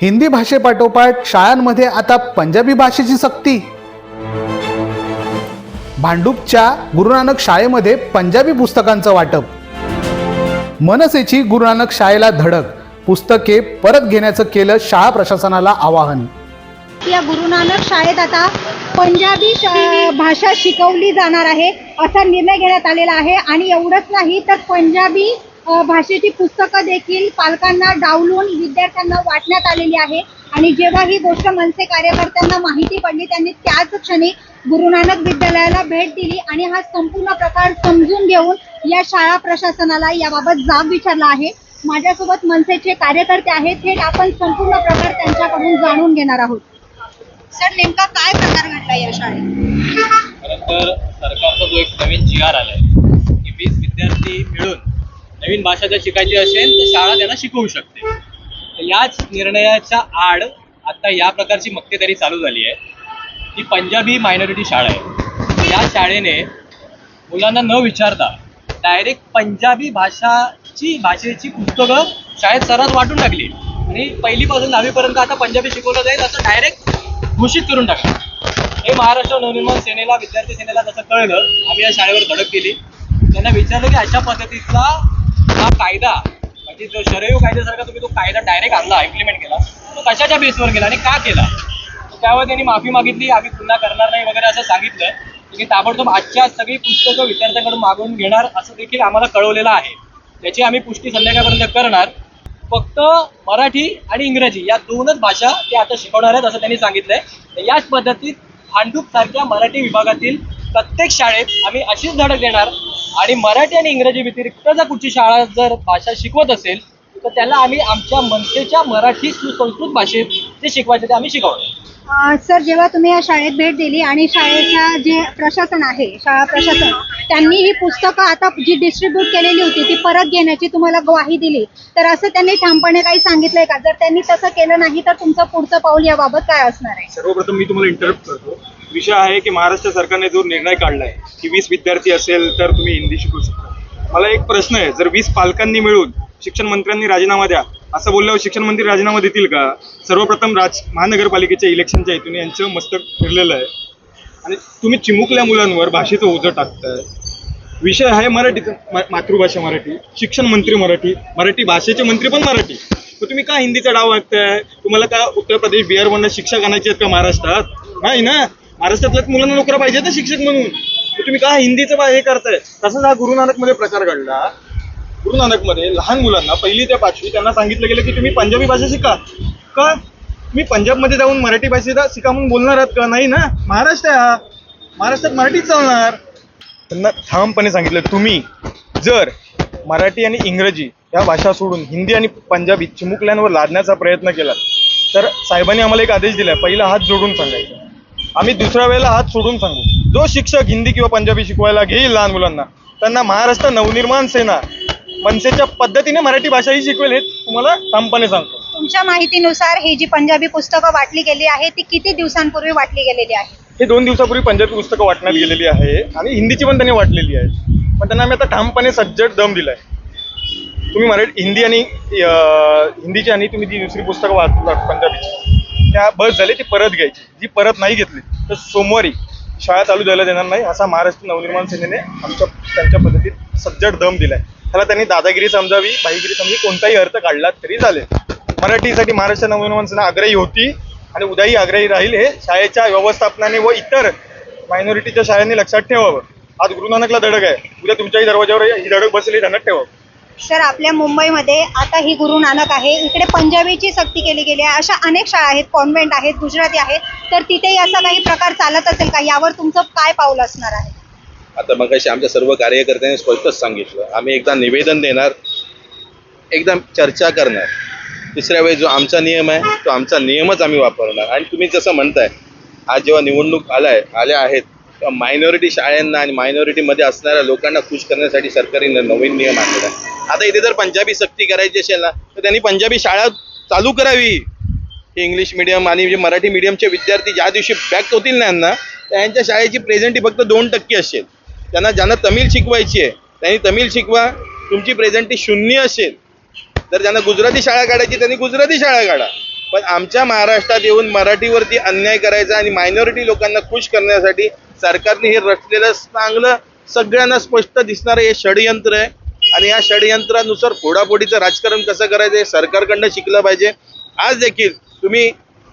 हिंदी भाषेपाठोपाठ शाळांमध्ये आता पंजाबी भाषेची सक्ती. भांडूपच्या गुरुनानक शाळेमध्ये पंजाबी पुस्तकांचं वाटप. मनसेची गुरुनानक शाळेला धडक पुस्तके परत घेण्याचं केलं शाळा प्रशासनाला आवाहन. या गुरु नानक शाळेत आता पंजाबी भाषा शिकवली जाणार आहे असा निर्णय घेण्यात आलेला आहे. आणि एवढंच नाही तर पंजाबी भाषेची पुस्तकं देखील पालकांना डावलून विद्यार्थ्यांना वाटण्यात आलेली आहे. आणि जेव्हा ही गोष्ट मनसे कार्यकर्त्यांना माहिती पडली त्यांनी त्याच क्षणी गुरु नानक विद्यालयाला भेट दिली आणि हा संपूर्ण प्रकार समजून घेऊन या शाळा प्रशासनाला याबाबत जाब विचारला आहे. माझ्यासोबत मनसेचे कार्यकर्ते आहेत थेट आपण संपूर्ण प्रकार त्यांच्याकडून जाणून घेणार आहोत. सर नेमका काय प्रकार घडला या शाळेत? खरं तर सरकारचा जो एक नवीन जी आर आलाय. की वीस विद्यार्थी मिळून नवीन भाषा जर शिकायची असेल तर शाळा त्यांना शिकवू शकते. याच निर्णयाच्या आड आता या प्रकारची मक्तेदारी चालू झाली आहे. ती पंजाबी मायनॉरिटी शाळा आहे. या शाळेने मुलांना न विचारता डायरेक्ट पंजाबी भाषाची भाषेची पुस्तकं शाळेत सर्रास वाटून टाकली. आणि पहिलीपासून दहावीपर्यंत आता पंजाबी शिकवलं जाईल असं डायरेक्ट घोषित करून टाकलं. हे महाराष्ट्र नवनिर्माण सेनेला विद्यार्थी सेनेला जसं कळलं आम्ही या शाळेवर धडक केली. त्यांना विचारलं की अशा पद्धतीचा हा कायदा म्हणजे जो शरयू कायद्यासारखा तुम्ही तो कायदा डायरेक्ट आणला इम्प्लिमेंट केला. तो कशाच्या बेसवर केला आणि का केला? त्यावर त्यांनी माफी मागितली आम्ही पुन्हा करणार नाही वगैरे असं सांगितलं. की ताबडतोब आजच्या सगळी पुस्तकं विद्यार्थ्यांकडून मागवून घेणार असं देखील आम्हाला कळवलेलं आहे. त्याची आम्ही पुष्टी संध्याकाळपर्यंत करणार. फक्त मराठी आणि इंग्रजी या दोनच भाषा ते आता शिकवणार आहेत असं त्यांनी सांगितलंय. तर याच पद्धतीत भांडूप सारख्या मराठी विभागातील प्रत्येक शाळेत आम्ही अशीच धडक देणार. आणि मराठी आणि इंग्रजी व्यतिरिक्त जर कुठची शाळा जर भाषा शिकवत असेल तर त्याला आम्ही आमच्या मनसेच्या मराठी सुसंस्कृत भाषेत जे शिकवायचे ते आम्ही शिकवणार. अ, सर जेव्हा तुम्ही या शाळेत भेट दिली आणि शाळेच्या जे प्रशासन आहे शाळा प्रशासन त्यांनी ही पुस्तकं आता जी डिस्ट्रीब्यूट केलेली होती ती परत घेण्याची तुम्हाला ग्वाही दिली. तर असं त्यांनी ठामपणे काही सांगितलंय का? जर त्यांनी तसं केलं नाही तर तुमचं पुढचं पाऊल याबाबत काय असणार आहे? सर्वप्रथम मी तुम्हाला इंटरप्ट करतो. विषय आहे की महाराष्ट्र सरकारने जो निर्णय काढलाय की वीस विद्यार्थी असेल तर तुम्ही हिंदी शिकू शकता. मला एक प्रश्न आहे जर वीस पालकांनी मिळून शिक्षण मंत्र्यांनी राजीनामा द्या असं बोलल्यावर शिक्षण मंत्री राजीनामा देतील का? सर्वप्रथम राज महानगरपालिकेच्या इलेक्शनच्या हेतून यांचं मस्तक फिरलेलं आहे. आणि तुम्ही चिमुकल्या मुलांवर भाषेचं ओझं टाकताय. विषय आहे मराठीचा मातृभाषा मराठी शिक्षण मंत्री मराठी मराठी भाषेचे मंत्री पण मराठी. मग तुम्ही का हिंदीचा डाव वागताय? तुम्हाला का उत्तर प्रदेश बिहारमधनं शिक्षक आणायचे आहेत का महाराष्ट्रात? नाही ना? महाराष्ट्रातल्याच मुलांना नोकऱ्या पाहिजे ना शिक्षक म्हणून. तुम्ही का हिंदीचं हे करताय? तसंच हा गुरु नानकमध्ये प्रकार घडला. गुरु नानकमध्ये लहान मुलांना पहिली ते पाचवी त्यांना सांगितलं गेलं की तुम्ही पंजाबी भाषा शिका. का? तुम्ही पंजाबमध्ये जाऊन मराठी भाषेला शिका म्हणून बोलणार आहात का? नाही ना? महाराष्ट्र आहे हा. महाराष्ट्रात मराठीच चालणार. त्यांना ठामपणे सांगितलं तुम्ही जर मराठी आणि इंग्रजी या भाषा सोडून हिंदी आणि पंजाबी चिमुकल्यांवर लादण्याचा प्रयत्न केला तर साहेबांनी आम्हाला एक आदेश दिला पहिला हात जोडून सांगायचा. आम्ही दुसऱ्या वेळेला हात सोडून सांगू. जो शिक्षक हिंदी किंवा पंजाबी शिकवायला घेईल लहान मुलांना त्यांना महाराष्ट्र नवनिर्माण सेना मनसेच्या पद्धतीने मराठी भाषा ही शिकवेल हे तुम्हाला ठामपणे सांगतो. तुमच्या माहितीनुसार ही जी पंजाबी पुस्तकं वाटली गेली आहे ती किती दिवसांपूर्वी वाटली गेलेली आहे? हे दोन दिवसापूर्वी पंजाबी पुस्तकं वाटण्यात गेलेली आहे आणि हिंदीची पण त्यांनी वाटलेली आहे. पण त्यांना आम्ही आता ठामपणे सज्जड दम दिलाय. तुम्ही मराठी हिंदी आणि हिंदीची आणि तुम्ही जी दुसरी पुस्तकं वाचतात पंजाबीची त्या बस झाली ती परत घ्यायची. जी परत नाही घेतली तर सोमवारी शाळा चालू द्यायला देणार नाही असा महाराष्ट्र नवनिर्माण सेनेने आमच्या त्यांच्या पद्धतीत सज्जड दम दिलाय. त्याला त्यांनी दादागिरी समजावी भाईगिरी समजावी कोणताही अर्थ काढला तरी चालेल. मराठीसाठी महाराष्ट्र नवनिर्माण सेना आग्रही होती आणि उद्याही आग्रही राहील हे शाळेच्या व्यवस्थापनाने व इतर मायनॉरिटीच्या शाळांनी लक्षात ठेवावं. आज गुरु नानकला धडक आहे. उद्या तुमच्याही दरवाजावर ही धडक बसेल त्यांना ध्यानात ठेवावं. सर आपल्या मुंबईमध्ये आता ही गुरु नानक आहे. इकडे पंजाबीची सक्ती केली गेली आहे. अशा अनेक शाळा आहेत कॉन्व्हेंट आहेत गुजराती आहेत. तर तिथेही असा काही प्रकार चालत असेल का? यावर तुमचं काय पाऊल असणार आहे? आता मग आमच्या सर्व कार्यकर्त्यांनी स्पष्टच सांगितलं. आम्ही एकदा निवेदन देणार एकदा चर्चा करणार. तिसऱ्या वेळी जो आमचा नियम आहे तो आमचा नियमच आम्ही वापरणार. आणि तुम्ही जसं म्हणताय आज जेव्हा निवडणूक आलाय आल्या आहेत तेव्हा मायनॉरिटी शाळांना आणि मायनॉरिटीमध्ये असणाऱ्या लोकांना खुश करण्यासाठी सरकारने नवीन नियम आणलेला आहे आता इथे जर पंजाबी सक्ती करायची असेल ना तर त्यांनी पंजाबी शाळा चालू करावी. ही इंग्लिश मिडियम आणि जे मराठी मिडियमचे विद्यार्थी ज्या दिवशी बॅक होतील ना यांना त्यांच्या शाळेची प्रेझेंटी फक्त दोन टक्के असेल. त्यांना ज्यांना तमिळ शिकवायची आहे त्यांनी तमिळ शिकवा तुमची प्रेझेंटी शून्य असेल. तर ज्यांना गुजराती शाळा काढायची त्यांनी गुजराती शाळा काढा. पण आमच्या महाराष्ट्रात येऊन मराठीवरती अन्याय करायचा आणि मायनॉरिटी लोकांना खुश करण्यासाठी सरकारने हे रचलेलं चांगलं सगळ्यांना स्पष्ट दिसणारं हे षडयंत्र आहे. आणि या षडयंत्रानुसार फोडाफोडीचं राजकारण कसं करायचं हे सरकारकडनं शिकलं पाहिजे. आज देखील तुम्ही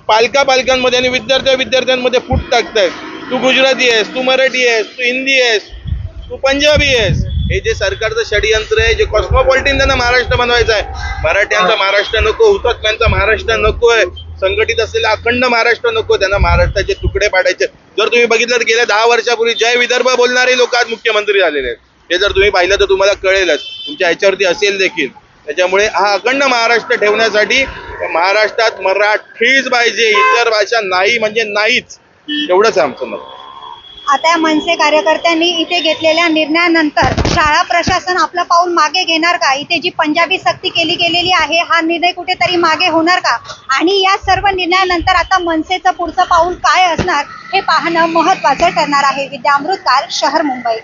पालका पालकांमध्ये आणि विद्यार्थ्या विद्यार्थ्यांमध्ये फूट टाकताय. तू गुजराती आहेस तू मराठी आहेस तू हिंदी आहेस तू पंजाबी आहेस. हे जे सरकारचं षडयंत्र आहे जे कॉस्मोपॉलिटिन त्यांना महाराष्ट्र बनवायचं आहे. मराठ्यांचा महाराष्ट्र नको हुतात्म्यांचा महाराष्ट्र नको आहे. संघटित असलेला अखंड महाराष्ट्र नको त्यांना महाराष्ट्राचे तुकडे पाडायचे. जर तुम्ही बघितलं तर गेल्या दहा वर्षापूर्वी जय विदर्भ बोलणारे लोक आज मुख्यमंत्री झालेले आहेत. हे जर तुम्ही पाहिलं तर तुम्हाला कळेलच. तुमच्या ह्याच्यावरती असेल देखील. त्याच्यामुळे हा अखंड महाराष्ट्र ठेवण्यासाठी महाराष्ट्रात मराठीच पाहिजे इतर भाषा नाही म्हणजे नाहीच. एवढंच आमचं मत. आता या मनसे कार्यकर्त्यांनी इथे घेतलेल्या निर्णयानंतर शाळा प्रशासन आपलं पाऊल मागे घेणार का? इथे जी पंजाबी सक्ती केली गेलेली आहे हा निर्णय कुठेतरी मागे होणार का? आणि या सर्व निर्णयानंतर आता मनसेचं पुढचं पाऊल काय असणार हे पाहणं महत्त्वाचं ठरणार आहे. विद्यामृत अमृतकार शहर मुंबई.